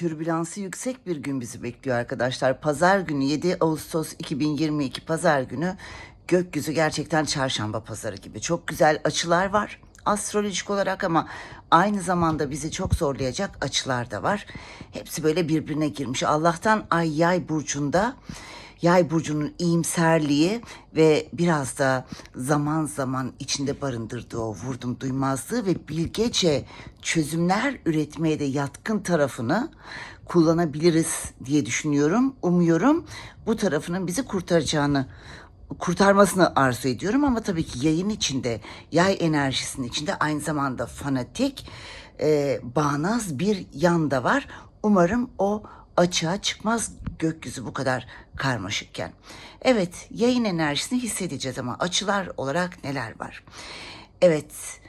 türbülansı yüksek bir gün bizi bekliyor arkadaşlar. Pazar günü 7 Ağustos 2022 Pazar günü gökyüzü gerçekten çarşamba pazarı gibi. Çok güzel açılar var astrolojik olarak ama aynı zamanda bizi çok zorlayacak açılar da var. Hepsi böyle birbirine girmiş. Allah'tan Ay Yay burcunda Yay burcunun iyimserliği ve biraz da zaman zaman içinde barındırdığı o vurdum duymazlığı ve bilgece çözümler üretmeye de yatkın tarafını kullanabiliriz diye düşünüyorum. Umuyorum bu tarafının bizi kurtaracağını kurtarmasını arzu ediyorum ama tabii ki yayın içinde, yay enerjisinin içinde aynı zamanda fanatik, e, bağnaz bir yan da var. Umarım o açığa çıkmaz gökyüzü bu kadar karmaşıkken. Evet, yayın enerjisini hissedeceğiz ama açılar olarak neler var? Evet,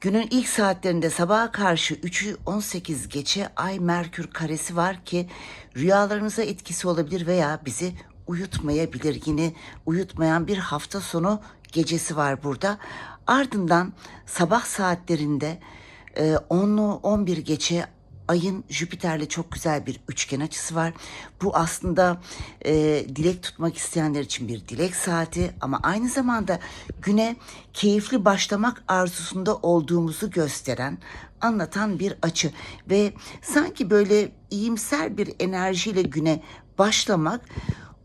günün ilk saatlerinde sabaha karşı 3'ü 18 geçe Ay Merkür karesi var ki rüyalarınıza etkisi olabilir veya bizi uyutmayabilir. Yine uyutmayan bir hafta sonu gecesi var burada. Ardından sabah saatlerinde e, 10'lu 11 geçe ayın Jüpiter'le çok güzel bir üçgen açısı var. Bu aslında e, dilek tutmak isteyenler için bir dilek saati ama aynı zamanda güne keyifli başlamak arzusunda olduğumuzu gösteren, anlatan bir açı ve sanki böyle iyimser bir enerjiyle güne başlamak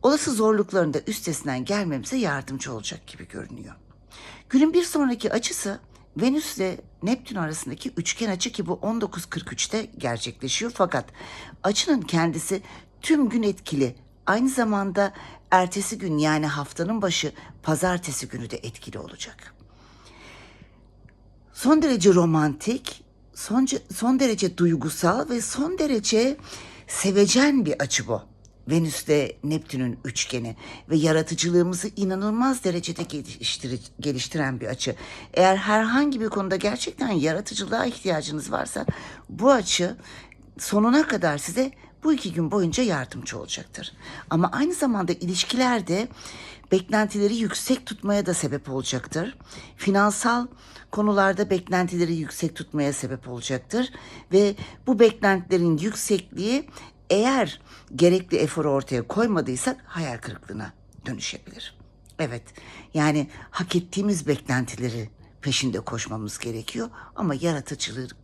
olası zorlukların da üstesinden gelmemize yardımcı olacak gibi görünüyor. Günün bir sonraki açısı Venüs ile Neptün arasındaki üçgen açı ki bu 19.43'te gerçekleşiyor fakat açının kendisi tüm gün etkili. Aynı zamanda ertesi gün yani haftanın başı pazartesi günü de etkili olacak. Son derece romantik, son, son derece duygusal ve son derece sevecen bir açı bu. Venüs'te Neptün'ün üçgeni ve yaratıcılığımızı inanılmaz derecede geliştir geliştiren bir açı. Eğer herhangi bir konuda gerçekten yaratıcılığa ihtiyacınız varsa bu açı sonuna kadar size bu iki gün boyunca yardımcı olacaktır. Ama aynı zamanda ilişkilerde beklentileri yüksek tutmaya da sebep olacaktır. Finansal konularda beklentileri yüksek tutmaya sebep olacaktır ve bu beklentilerin yüksekliği eğer gerekli eforu ortaya koymadıysak hayal kırıklığına dönüşebilir. Evet yani hak ettiğimiz beklentileri peşinde koşmamız gerekiyor ama yaratıcılık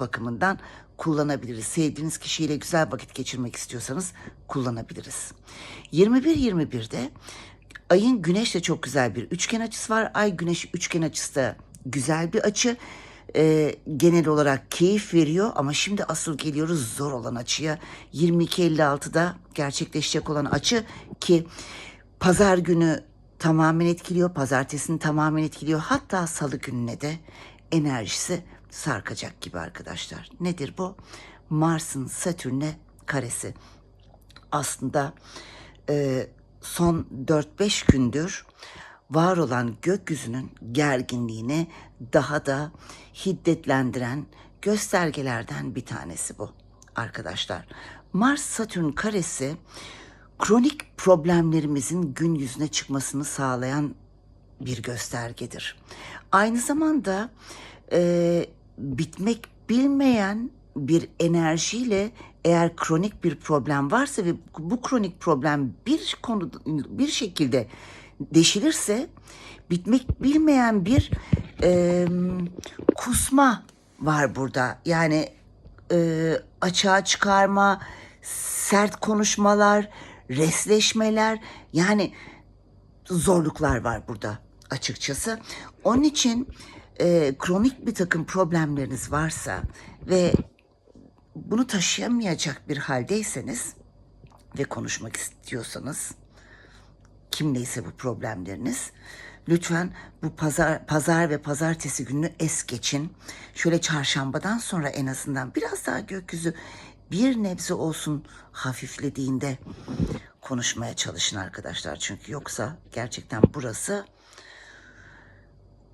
bakımından kullanabiliriz. Sevdiğiniz kişiyle güzel vakit geçirmek istiyorsanız kullanabiliriz. 21-21'de ayın güneşle çok güzel bir üçgen açısı var. Ay güneş üçgen açısı da güzel bir açı e, genel olarak keyif veriyor ama şimdi asıl geliyoruz zor olan açıya. 22.56'da gerçekleşecek olan açı ki pazar günü tamamen etkiliyor pazartesini tamamen etkiliyor. Hatta salı gününe de enerjisi sarkacak gibi arkadaşlar. Nedir bu? Mars'ın Satürn'e karesi. Aslında e, son 4-5 gündür var olan gökyüzünün gerginliğini daha da hiddetlendiren göstergelerden bir tanesi bu arkadaşlar. Mars Satürn karesi kronik problemlerimizin gün yüzüne çıkmasını sağlayan bir göstergedir. Aynı zamanda e, bitmek bilmeyen bir enerjiyle eğer kronik bir problem varsa ve bu kronik problem bir konu bir şekilde deşilirse bitmek bilmeyen bir e, kusma var burada. Yani e, açığa çıkarma, sert konuşmalar, resleşmeler yani zorluklar var burada açıkçası. Onun için e, kronik bir takım problemleriniz varsa ve bunu taşıyamayacak bir haldeyseniz ve konuşmak istiyorsanız kimleyse bu problemleriniz lütfen bu pazar pazar ve pazartesi gününü es geçin. Şöyle çarşambadan sonra en azından biraz daha gökyüzü bir nebze olsun hafiflediğinde konuşmaya çalışın arkadaşlar. Çünkü yoksa gerçekten burası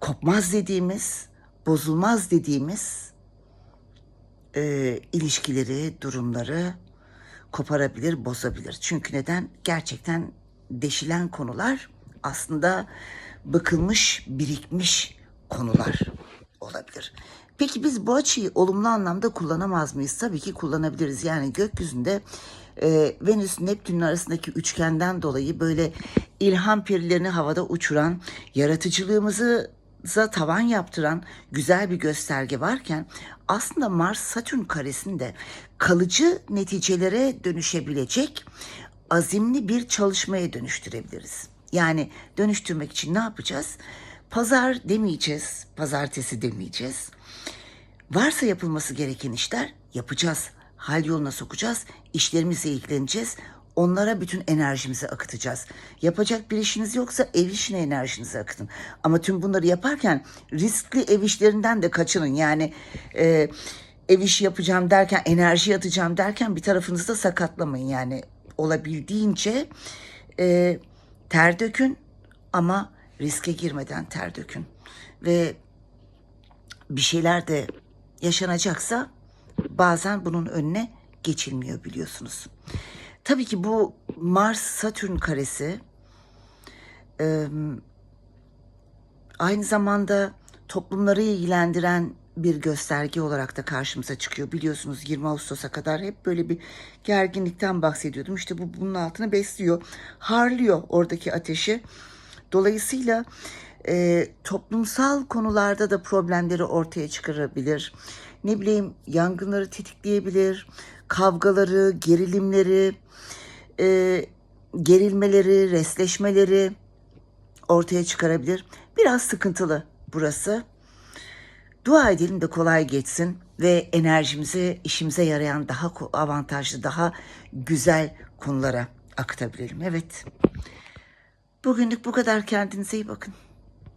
kopmaz dediğimiz, bozulmaz dediğimiz e, ilişkileri, durumları koparabilir, bozabilir. Çünkü neden? Gerçekten deşilen konular aslında bıkılmış, birikmiş konular olabilir. Peki biz bu açıyı olumlu anlamda kullanamaz mıyız? Tabii ki kullanabiliriz. Yani gökyüzünde e, Venüs Neptün'ün arasındaki üçgenden dolayı böyle ilham perilerini havada uçuran, yaratıcılığımızı tavan yaptıran güzel bir gösterge varken aslında Mars Satürn karesinde kalıcı neticelere dönüşebilecek azimli bir çalışmaya dönüştürebiliriz. Yani dönüştürmek için ne yapacağız? Pazar demeyeceğiz, pazartesi demeyeceğiz. Varsa yapılması gereken işler yapacağız. Hal yoluna sokacağız. işlerimizle ilgileneceğiz. Onlara bütün enerjimizi akıtacağız. Yapacak bir işiniz yoksa ev işine enerjinizi akıtın. Ama tüm bunları yaparken riskli ev işlerinden de kaçının. Yani e, ev işi yapacağım derken, enerji atacağım derken bir tarafınızda sakatlamayın. Yani olabildiğince e, ter dökün ama riske girmeden ter dökün. Ve bir şeyler de yaşanacaksa bazen bunun önüne geçilmiyor biliyorsunuz. Tabii ki bu Mars Satürn karesi e, aynı zamanda toplumları ilgilendiren bir gösterge olarak da karşımıza çıkıyor. Biliyorsunuz 20 Ağustos'a kadar hep böyle bir gerginlikten bahsediyordum. İşte bu bunun altını besliyor. Harlıyor oradaki ateşi. Dolayısıyla e, toplumsal konularda da problemleri ortaya çıkarabilir. Ne bileyim yangınları tetikleyebilir, kavgaları, gerilimleri, e, gerilmeleri, resleşmeleri ortaya çıkarabilir. Biraz sıkıntılı burası. Dua edelim de kolay geçsin ve enerjimizi işimize yarayan daha avantajlı, daha güzel konulara akıtabilelim. Evet. Bugünlük bu kadar kendinize iyi bakın.